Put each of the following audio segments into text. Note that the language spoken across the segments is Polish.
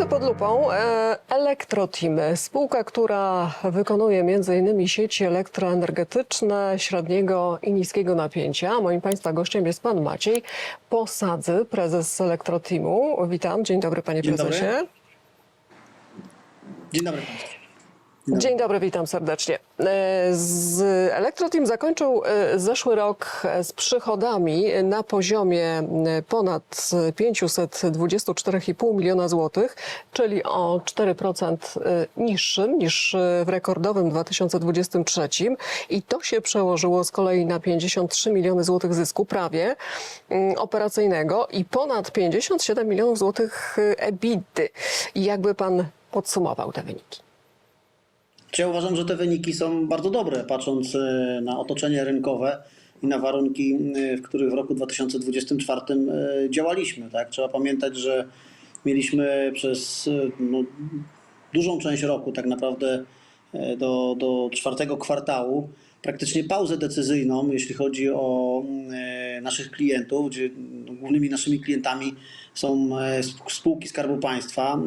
wkrótce pod lupą e, Elektroteam, spółka, która wykonuje m.in. sieci elektroenergetyczne średniego i niskiego napięcia. Moim Państwa gościem jest Pan Maciej Posadzy, prezes Elektroteamu. Witam, dzień dobry Panie Dzień dobry. Prezesie. Dzień dobry. Dzień dobry, witam serdecznie. E, Z Elektroteam zakończył e, zeszły rok e, z przychodami na poziomie ponad 524,5 miliona złotych, czyli o 4% e, niższym niż w rekordowym 2023 i to się przełożyło z kolei na 53 miliony złotych zysku prawie mm, operacyjnego i ponad 57 milionów złotych e, EBITDA. I jakby pan podsumował te wyniki? Ja uważam, że te wyniki są bardzo dobre, patrząc e, na otoczenie rynkowe i na warunki, e, w których w roku 2024 e, działaliśmy. Tak? Trzeba pamiętać, że mieliśmy przez no, dużą część roku, tak naprawdę do, do czwartego kwartału, praktycznie pauzę decyzyjną, jeśli chodzi o e, naszych klientów, gdzie no, głównymi naszymi klientami są e, sp- spółki Skarbu Państwa,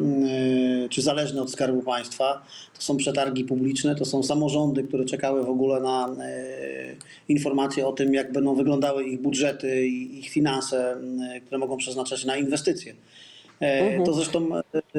e, czy zależne od Skarbu Państwa. To są przetargi publiczne, to są samorządy, które czekały w ogóle na informacje o tym, jak będą wyglądały ich budżety i ich finanse, e, które mogą przeznaczać na inwestycje. E, To zresztą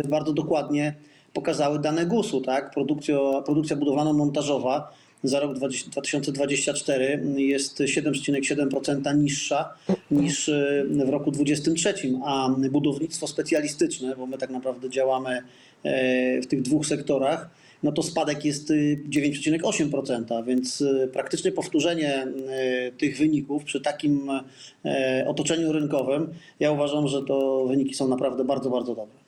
bardzo dokładnie pokazały dane GUS-u, tak? Produkcja, produkcja budowlano-montażowa za rok 20- 2024 jest 7,7% niższa niż e, w roku 2023, a budownictwo specjalistyczne, bo my tak naprawdę działamy e, w tych dwóch sektorach, no to spadek jest y, 9,8%, więc y, praktycznie powtórzenie tych wyników przy takim e, otoczeniu rynkowym, ja uważam, że to wyniki są naprawdę bardzo, bardzo dobre.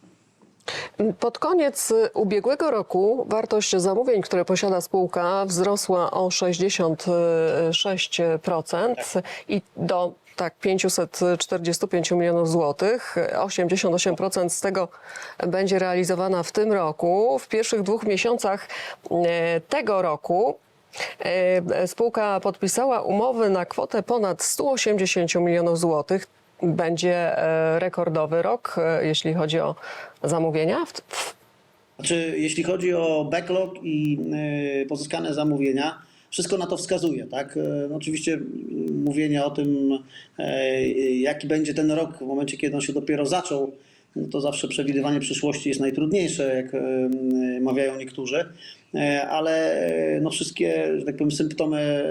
Pod koniec ubiegłego roku wartość zamówień, które posiada spółka, wzrosła o 66% i do tak 545 milionów złotych. 88% z tego będzie realizowana w tym roku. W pierwszych dwóch miesiącach e, tego roku e, spółka podpisała umowy na kwotę ponad 180 milionów złotych. Będzie e, rekordowy rok, e, jeśli chodzi o zamówienia. Znaczy, jeśli chodzi o backlog i y, pozyskane zamówienia, wszystko na to wskazuje, tak? No oczywiście mówienie o tym, jaki będzie ten rok w momencie, kiedy on się dopiero zaczął, no to zawsze przewidywanie przyszłości jest najtrudniejsze, jak mawiają niektórzy, Y, ale y, no wszystkie, że tak powiem, symptomy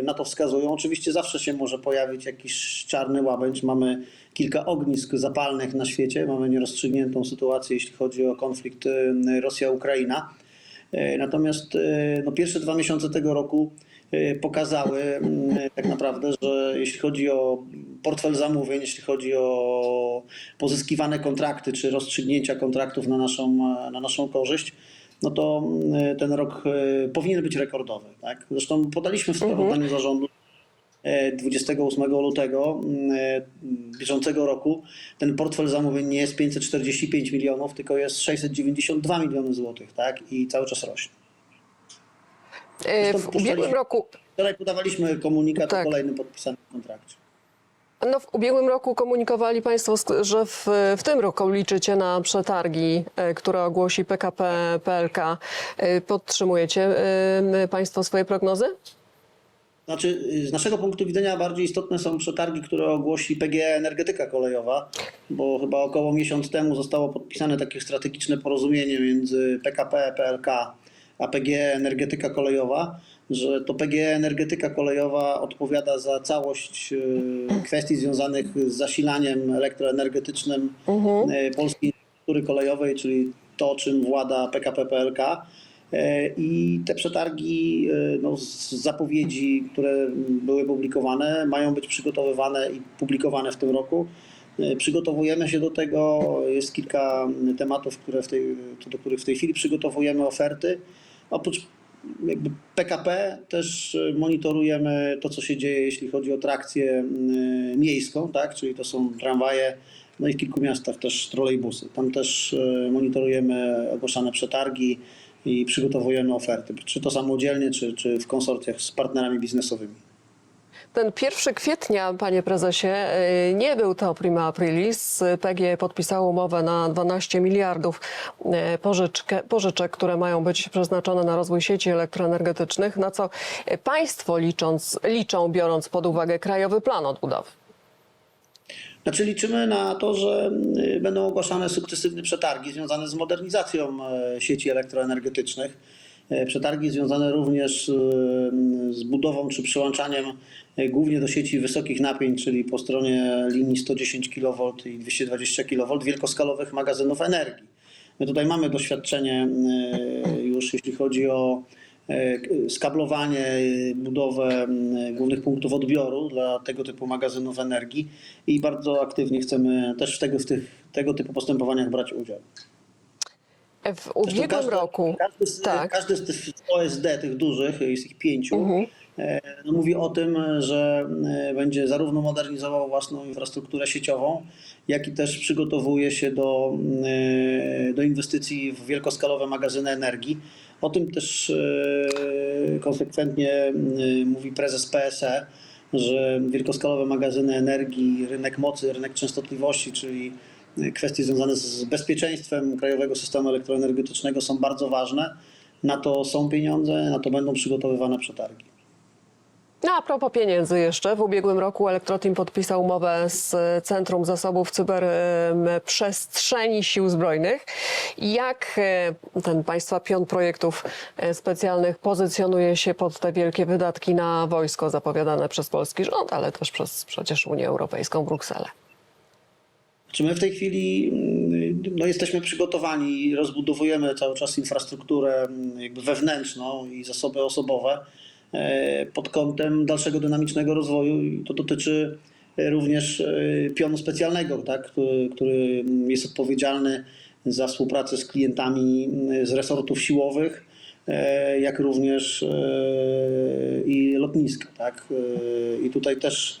y, na to wskazują. Oczywiście zawsze się może pojawić jakiś czarny łabędź. Mamy kilka ognisk zapalnych na świecie, mamy nierozstrzygniętą sytuację, jeśli chodzi o konflikt Rosja-Ukraina. Natomiast no, pierwsze dwa miesiące tego roku pokazały mm, tak naprawdę, że jeśli chodzi o portfel zamówień, jeśli chodzi o pozyskiwane kontrakty czy rozstrzygnięcia kontraktów na naszą, na naszą korzyść, no to ten rok y, powinien być rekordowy. Tak? Zresztą podaliśmy w sprawozdaniu zarządu e, 28 lutego bieżącego roku ten portfel zamówień nie jest 545 milionów, tylko jest 692 miliony złotych, tak? I cały czas rośnie. E, W ubiegłym roku Wczoraj podawaliśmy komunikat Tak. o kolejnym podpisanym kontrakcie. No, w ubiegłym roku komunikowali Państwo, że w, w tym roku liczycie na przetargi, e, które ogłosi PKP PLK. E, Podtrzymujecie Państwo swoje prognozy? Znaczy, z naszego punktu widzenia bardziej istotne są przetargi, które ogłosi PGE Energetyka Kolejowa, bo chyba około miesiąc temu zostało podpisane takie strategiczne porozumienie między PKP, PLK a PGE Energetyka Kolejowa, że to PGE Energetyka Kolejowa odpowiada za całość y, kwestii związanych z zasilaniem elektroenergetycznym y, polskiej infrastruktury kolejowej, czyli to, czym włada PKP PLK. E, I te przetargi e, no, z zapowiedzi, które były publikowane, mają być przygotowywane i publikowane w tym roku. E, Przygotowujemy się do tego. Jest kilka tematów, które w tej, do których w tej chwili przygotowujemy oferty. Oprócz jakby PKP też monitorujemy to, co się dzieje, jeśli chodzi o trakcję e, miejską, tak? czyli to są tramwaje, no i w kilku miastach też trolejbusy. Tam też e, monitorujemy ogłaszane przetargi i przygotowujemy oferty, czy to samodzielnie, czy, czy w konsorcjach z partnerami biznesowymi. Ten 1 kwietnia, panie prezesie, y, nie był to prima aprilis. PGE podpisało umowę na 12 miliardów y, pożyczkę, pożyczek, które mają być przeznaczone na rozwój sieci elektroenergetycznych, na co państwo licząc, liczą, biorąc pod uwagę Krajowy Plan Odbudowy. Znaczy liczymy na to, że y, będą ogłaszane sukcesywne przetargi związane z modernizacją sieci elektroenergetycznych. E, Przetargi związane również y, z budową czy przyłączaniem e, głównie do sieci wysokich napięć, czyli po stronie linii 110 kV i 220 kV wielkoskalowych magazynów energii. My tutaj mamy doświadczenie e, już jeśli chodzi o e, skablowanie, e, budowę głównych punktów odbioru dla tego typu magazynów energii i bardzo aktywnie chcemy też w tego, w tych, tego typu postępowaniach brać udział. W ubiegłym każdy- roku. Każdy z, tak. każdy z tych OSD, tych dużych, jest ich pięciu, Mhm. e, no mówi o tym, że e, będzie zarówno modernizował własną infrastrukturę sieciową, jak i też przygotowuje się do, e, do inwestycji w wielkoskalowe magazyny energii. O tym też konsekwentnie mówi prezes PSE, że wielkoskalowe magazyny energii, rynek mocy, rynek częstotliwości, czyli kwestie związane z bezpieczeństwem krajowego systemu elektroenergetycznego są bardzo ważne. Na to są pieniądze, na to będą przygotowywane przetargi. No, a propos pieniędzy jeszcze, w ubiegłym roku Elektroteam podpisał umowę z Centrum Zasobów Cyberprzestrzeni Sił Zbrojnych. Jak e, ten państwa pion projektów e, specjalnych pozycjonuje się pod te wielkie wydatki na wojsko zapowiadane przez polski rząd, ale też przez przecież Unię Europejską, Brukselę? Czy my w tej chwili mm, no, jesteśmy przygotowani, rozbudowujemy cały czas infrastrukturę mm, jakby wewnętrzną i zasoby osobowe e, pod kątem dalszego dynamicznego rozwoju i to dotyczy e, również e, pionu specjalnego, tak, który, który jest odpowiedzialny za współpracę z klientami mm, z resortów siłowych, jak również i lotniska. Tak? I tutaj też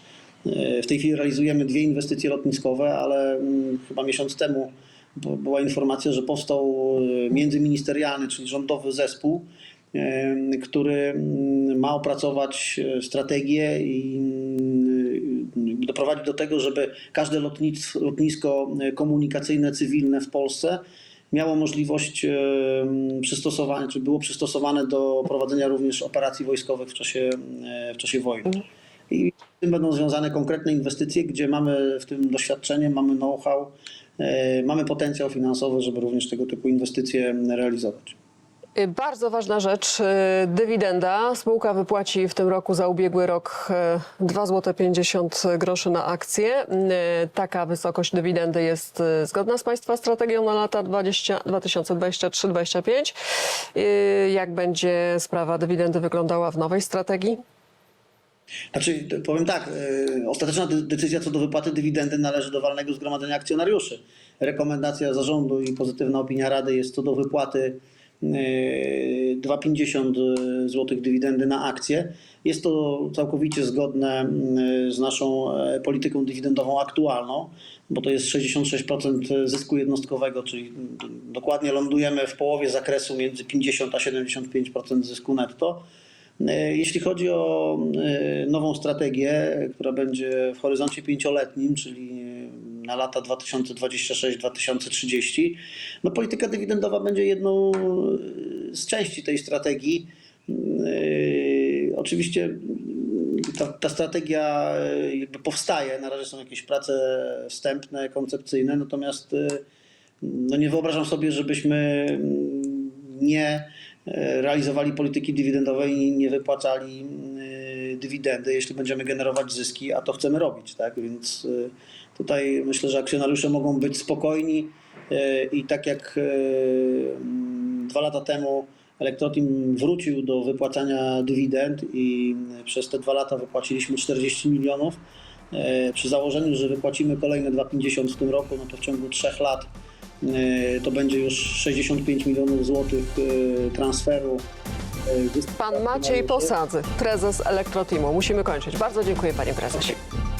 w tej chwili realizujemy dwie inwestycje lotniskowe, ale mm, chyba miesiąc temu była informacja, że powstał e, międzyministerialny, czyli rządowy zespół, e, który mm, ma opracować e, strategię i mm, doprowadzić do tego, żeby każde lotnisko e, komunikacyjne, cywilne w Polsce miało możliwość e, przystosowania, czy było przystosowane do prowadzenia również operacji wojskowych w czasie, e, w czasie wojny. I tym będą związane konkretne inwestycje, gdzie mamy w tym doświadczenie, mamy know-how, e, mamy potencjał finansowy, żeby również tego typu inwestycje realizować. Y, Bardzo ważna rzecz, y, dywidenda. Spółka wypłaci w tym roku za ubiegły rok y, 2 zł 50 groszy na akcję. Y, Taka wysokość dywidendy jest zgodna z Państwa strategią na lata 20 2023-2025. Y, Jak będzie sprawa dywidendy wyglądała w nowej strategii? Znaczy, powiem tak, e, ostateczna decyzja co do wypłaty dywidendy należy do walnego zgromadzenia akcjonariuszy. Rekomendacja zarządu i pozytywna opinia Rady jest co do wypłaty e, 2,50 zł dywidendy na akcję. Jest to całkowicie zgodne z naszą e, polityką dywidendową aktualną, bo to jest 66% zysku jednostkowego, czyli dokładnie lądujemy w połowie zakresu między 50 a 75% zysku netto. E, Jeśli chodzi o e, nową strategię, która będzie w horyzoncie pięcioletnim, czyli e, na lata 2026-2030, no polityka dywidendowa będzie jedną z części tej strategii. Oczywiście mm, ta, ta strategia jakby powstaje, na razie są jakieś prace wstępne, koncepcyjne, natomiast no nie wyobrażam sobie, żebyśmy mm, nie realizowali polityki dywidendowej i nie wypłacali mm, dywidendy, jeśli będziemy generować zyski, a to chcemy robić. Tak? Więc e, tutaj myślę, że akcjonariusze mogą być spokojni e, i tak jak e, mm, dwa lata temu Elektroteam wrócił do wypłacania dywidend i przez te dwa lata wypłaciliśmy 40 milionów. E, Przy założeniu, że wypłacimy kolejne 2,50 w tym roku, no to w ciągu trzech lat e, to będzie już 65 milionów złotych e, transferu. e, Pan Maciej Posadzy, prezes Elektroteamu. Musimy kończyć. Bardzo dziękuję panie prezesie.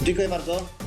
Dziękuję bardzo.